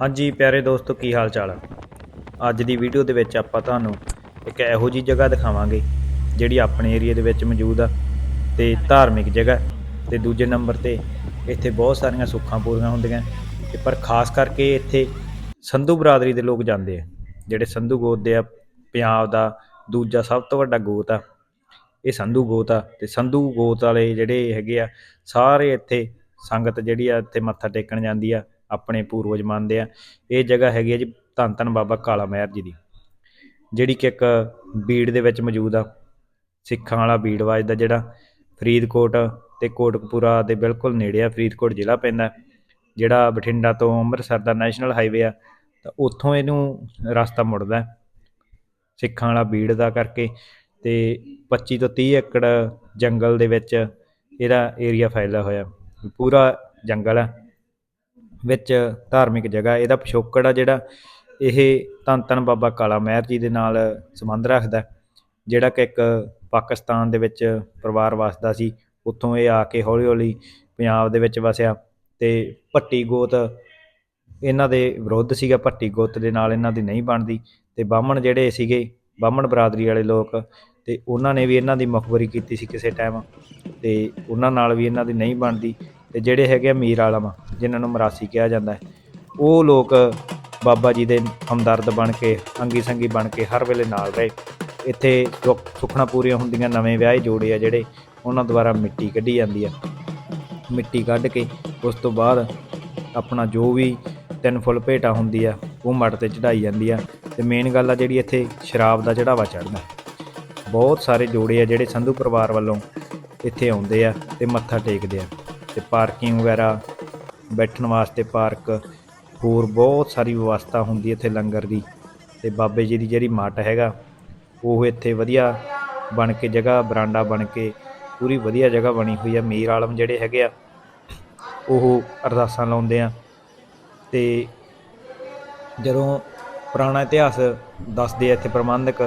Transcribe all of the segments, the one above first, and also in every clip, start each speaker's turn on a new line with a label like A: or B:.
A: ਹਾਂਜੀ, ਪਿਆਰੇ ਦੋਸਤੋ, ਕੀ ਹਾਲ ਚਾਲ ਆ ਅੱਜ ਦੀ ਵੀਡੀਓ ਦੇ ਵਿੱਚ ਆਪਾਂ ਤੁਹਾਨੂੰ ਇੱਕ ਇਹੋ ਜੀ ਜਗ੍ਹਾ ਦਿਖਾਵਾਂਗੇ, ਜਿਹੜੀ ਆਪਣੇ ਏਰੀਆ ਦੇ ਵਿੱਚ ਮੌਜੂਦ ਆ ਤੇ ਧਾਰਮਿਕ ਜਗ੍ਹਾ ਤੇ ਦੂਜੇ ਨੰਬਰ ਤੇ ਇੱਥੇ ਬਹੁਤ ਸਾਰੀਆਂ ਸੁੱਖਾਂ ਪੂਰੀਆਂ ਹੁੰਦੀਆਂ ਤੇ ਪਰ ਖਾਸ ਕਰਕੇ ਇੱਥੇ ਸੰਧੂ ਬਰਾਦਰੀ ਦੇ ਲੋਕ ਜਾਂਦੇ ਆ, ਜਿਹੜੇ ਸੰਧੂ ਗੋਤ ਦੇ ਆ, ਪੰਜਾਬ ਦਾ ਦੂਜਾ ਸਭ ਤੋਂ ਵੱਡਾ ਗੋਤ ਆ। ਇਹ ਸੰਧੂ ਗੋਤ ਆ ਤੇ ਸੰਧੂ ਗੋਤ ਵਾਲੇ ਜਿਹੜੇ ਹੈਗੇ ਆ, ਸਾਰੇ ਇੱਥੇ ਸੰਗਤ ਜਿਹੜੀ ਆ ਇੱਥੇ ਮੱਥਾ ਟੇਕਣ ਜਾਂਦੀ ਆ ਆਪਣੇ ਪੂਰਵਜ ਮੰਨਦੇ ਆ। ਇਹ ਜਗ੍ਹਾ ਹੈਗੀ ਹੈ ਜੀ ਧੰਨ ਧੰਨ ਬਾਬਾ ਕਾਲਾ ਮਹਿਰ ਜੀ ਦੀ, ਜਿਹੜੀ ਕਿ ਇੱਕ ਬੀੜ ਦੇ ਵਿੱਚ ਮੌਜੂਦ ਆ। ਸਿੱਖਾਂ ਵਾਲਾ ਬੀੜ ਵੱਜਦਾ ਜਿਹੜਾ, ਫਰੀਦਕੋਟ ਤੇ ਕੋਟਕਪੂਰਾ ਦੇ ਬਿਲਕੁਲ ਨੇੜੇ ਆ। ਫਰੀਦਕੋਟ ਜ਼ਿਲ੍ਹਾ ਪੈਂਦਾ ਜਿਹੜਾ ਬਠਿੰਡਾ ਤੋਂ ਅੰਮ੍ਰਿਤਸਰ ਦਾ ਨੈਸ਼ਨਲ ਹਾਈਵੇ ਆ। ਤਾਂ ਉੱਥੋਂ ਇਹਨੂੰ ਰਸਤਾ ਮੁੜਦਾ ਸਿੱਖਾਂ ਵਾਲਾ ਬੀੜ ਦਾ ਕਰਕੇ ਤੇ 25 ਤੋਂ 30 ਏਕੜ ਜੰਗਲ ਦੇ ਵਿੱਚ ਇਹਦਾ ਏਰੀਆ ਫੈਲਿਆ ਹੋਇਆ। ਪੂਰਾ ਜੰਗਲ ਹੈ ਵਿੱਚ ਧਾਰਮਿਕ ਜਗ੍ਹਾ, ਇਹਦਾ ਪਿਛੋਕੜ ਆ ਜਿਹੜਾ, ਇਹ ਧੰਨ ਧੰਨ ਬਾਬਾ ਕਾਲਾ ਮਹਿਰ ਜੀ ਦੇ ਨਾਲ ਸੰਬੰਧ ਰੱਖਦਾ ਜਿਹੜਾ ਕਿ ਇੱਕ ਪਾਕਿਸਤਾਨ ਦੇ ਵਿੱਚ ਪਰਿਵਾਰ ਵਸਦਾ ਸੀ, ਉੱਥੋਂ ਇਹ ਆ ਕੇ ਹੌਲੀ ਹੌਲੀ ਪੰਜਾਬ ਦੇ ਵਿੱਚ ਵਸਿਆ ਤੇ ਭੱਟੀ ਗੋਤ ਇਹਨਾਂ ਦੇ ਵਿਰੁੱਧ ਸੀਗਾ, ਭੱਟੀ ਗੋਤ ਦੇ ਨਾਲ ਇਹਨਾਂ ਦੀ ਨਹੀਂ ਬਣਦੀ ਤੇ ਬਾਹਮਣ ਜਿਹੜੇ ਸੀਗੇ, ਬਾਹਮਣ ਬਰਾਦਰੀ ਵਾਲੇ ਲੋਕ ਤੇ ਉਹਨਾਂ ਨੇ ਵੀ ਇਹਨਾਂ ਦੀ ਮੁਖਬਰੀ ਕੀਤੀ ਸੀ ਕਿਸੇ ਟਾਈਮ ਤੇ ਉਹਨਾਂ ਨਾਲ ਵੀ ਇਹਨਾਂ ਦੀ ਨਹੀਂ ਬਣਦੀ ਤੇ ਜਿਹੜੇ ਹੈਗੇ ਆ ਮੀਰ ਆਲਮ ਜਿਨ੍ਹਾਂ ਨੂੰ ਮਰਾਸੀ ਕਿਹਾ ਜਾਂਦਾ ਹੈ। ਉਹ ਲੋਕ ਬਾਬਾ ਜੀ ਦੇ ਹਮਦਰਦ ਬਣ ਕੇ, ਅੰਗੀ ਸੰਗੀ ਬਣ ਕੇ ਹਰ ਵੇਲੇ ਨਾਲ ਰਹੇ। ਇੱਥੇ ਸੁੱਖ- ਸੁੱਖਣਾ ਪੂਰੀਆਂ ਹੁੰਦੀਆਂ, ਨਵੇਂ ਵਿਆਹੇ ਜੋੜੇ ਆ ਜਿਹੜੇ ਉਹਨਾਂ ਦੁਆਰਾ ਮਿੱਟੀ ਕੱਢੀ ਜਾਂਦੀ ਆ। ਮਿੱਟੀ ਕੱਢ ਕੇ ਉਸ ਤੋਂ ਬਾਅਦ ਆਪਣਾ ਜੋ ਵੀ ਤਿੰਨ ਫੁੱਲ ਭੇਟਾ ਹੁੰਦੀ ਆ, ਉਹ ਮੜ ਤੇ ਚੜਾਈ ਜਾਂਦੀ ਆ ਤੇ ਮੇਨ ਗੱਲ ਆ ਜਿਹੜੀ ਇੱਥੇ ਸ਼ਰਾਬ ਦਾ ਚੜਾਵਾ ਚੜਦਾ ਬਹੁਤ ਸਾਰੇ ਜੋੜੇ ਆ ਜਿਹੜੇ ਸੰਧੂ ਪਰਿਵਾਰ ਵੱਲੋਂ ਇੱਥੇ ਆਉਂਦੇ ਆ ਤੇ ਮੱਥਾ ਟੇਕਦੇ ਆ ਤੇ ਪਾਰਕਿੰਗ ਵਗੈਰਾ ਬੈਠਣ ਵਾਸਤੇ ਪਾਰਕ, ਹੋਰ ਬਹੁਤ ਸਾਰੀ ਵਿਵਸਥਾ ਹੁੰਦੀ ਇੱਥੇ ਲੰਗਰ ਦੀ ਤੇ ਬਾਬੇ ਜੀ ਦੀ ਜਿਹੜੀ ਮੱਟ ਹੈਗਾ, ਉਹ ਇੱਥੇ ਵਧੀਆ ਬਣ ਕੇ ਜਗ੍ਹਾ, ਬਰਾਂਡਾ ਬਣ ਕੇ ਪੂਰੀ ਵਧੀਆ ਜਗ੍ਹਾ ਬਣੀ ਹੋਈ ਆ। ਮੀਰ ਆਲਮ ਜਿਹੜੇ ਹੈਗੇ ਆ, ਉਹ ਅਰਦਾਸਾਂ ਲਾਉਂਦੇ ਆ ਤੇ ਜਦੋਂ ਪੁਰਾਣਾ ਇਤਿਹਾਸ ਦੱਸਦੇ ਆ ਇੱਥੇ ਪ੍ਰਬੰਧਕ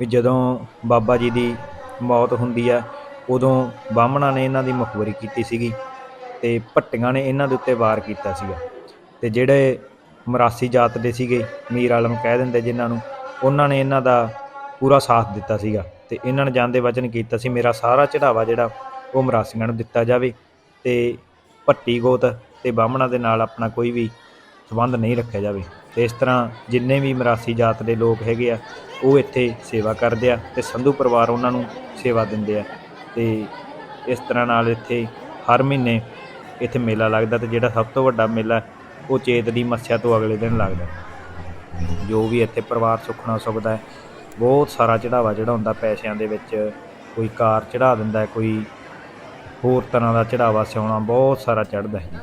A: ਵੀ ਜਦੋਂ ਬਾਬਾ ਜੀ ਦੀ ਮੌਤ ਹੁੰਦੀ ਆ, ਉਦੋਂ ਬਾਹਮਣਾਂ ਨੇ ਇਹਨਾਂ ਦੀ ਮੁਖਬਰੀ ਕੀਤੀ ਸੀਗੀ। ਤੇ ਭੱਟੀਆਂ ਨੇ ਇਹਨਾਂ ਦੇ ਉੱਤੇ ਵਾਰ ਕੀਤਾ ਸੀਗਾ। ਤੇ ਜਿਹੜੇ ਮਰਾਸੀ ਜਾਤ ਦੇ ਸੀਗੇ, ਮੀਰ ਆਲਮ ਕਹਿ ਦਿੰਦੇ ਜਿਨ੍ਹਾਂ ਨੂੰ, ਉਹਨਾਂ ਨੇ ਇਹਨਾਂ ਦਾ ਪੂਰਾ ਸਾਥ ਦਿੱਤਾ ਸੀਗਾ ਤੇ ਇਹਨਾਂ ਨੇ ਜਾਂਦੇ ਵਚਨ ਕੀਤਾ ਸੀ, ਮੇਰਾ ਸਾਰਾ ਚੜਾਵਾ ਜਿਹੜਾ ਉਹ ਮਰਾਸੀਆਂ ਨੂੰ ਦਿੱਤਾ ਜਾਵੇ ਤੇ ਭੱਟੀ ਗੋਤ ਤੇ ਬਾਹਮਣਾਂ ਦੇ ਨਾਲ ਆਪਣਾ ਕੋਈ ਵੀ ਸੰਬੰਧ ਨਹੀਂ ਰੱਖਿਆ ਜਾਵੇ। ਤੇ ਇਸ ਤਰ੍ਹਾਂ ਜਿੰਨੇ ਵੀ ਮਰਾਸੀ ਜਾਤ ਦੇ ਲੋਕ ਹੈਗੇ ਆ, ਉਹ ਇੱਥੇ ਸੇਵਾ ਕਰਦੇ ਆ ਤੇ ਸੰਧੂ ਪਰਿਵਾਰ ਉਹਨਾਂ ਨੂੰ ਸੇਵਾ ਦਿੰਦੇ ਆ। ਤੇ ਇਸ ਤਰ੍ਹਾਂ ਨਾਲ ਇੱਥੇ ਹਰ ਮਹੀਨੇ ਇੱਥੇ ਮੇਲਾ ਲੱਗਦਾ ਤੇ ਜਿਹੜਾ ਸਭ ਤੋਂ ਵੱਡਾ ਮੇਲਾ ਉਹ ਚੇਤ ਦੀ ਮੱਸਿਆ ਤੋਂ ਅਗਲੇ ਦਿਨ ਲੱਗਦਾ ਜੋ ਵੀ ਇੱਥੇ ਪਰਿਵਾਰ ਸੁਖਣਾ ਸੁਖਦਾ ਹੈ, ਬਹੁਤ ਸਾਰਾ ਚੜਾਵਾ ਚੜਾਉਂਦਾ ਪੈਸਿਆਂ ਦੇ ਵਿੱਚ, ਕੋਈ ਕਾਰ ਚੜਾ ਦਿੰਦਾ ਕੋਈ ਹੋਰ ਤਰ੍ਹਾਂ ਦਾ ਚੜਾਵਾ ਸਿਉਣਾ, ਬਹੁਤ ਸਾਰਾ ਚੜਦਾ ਹੈ।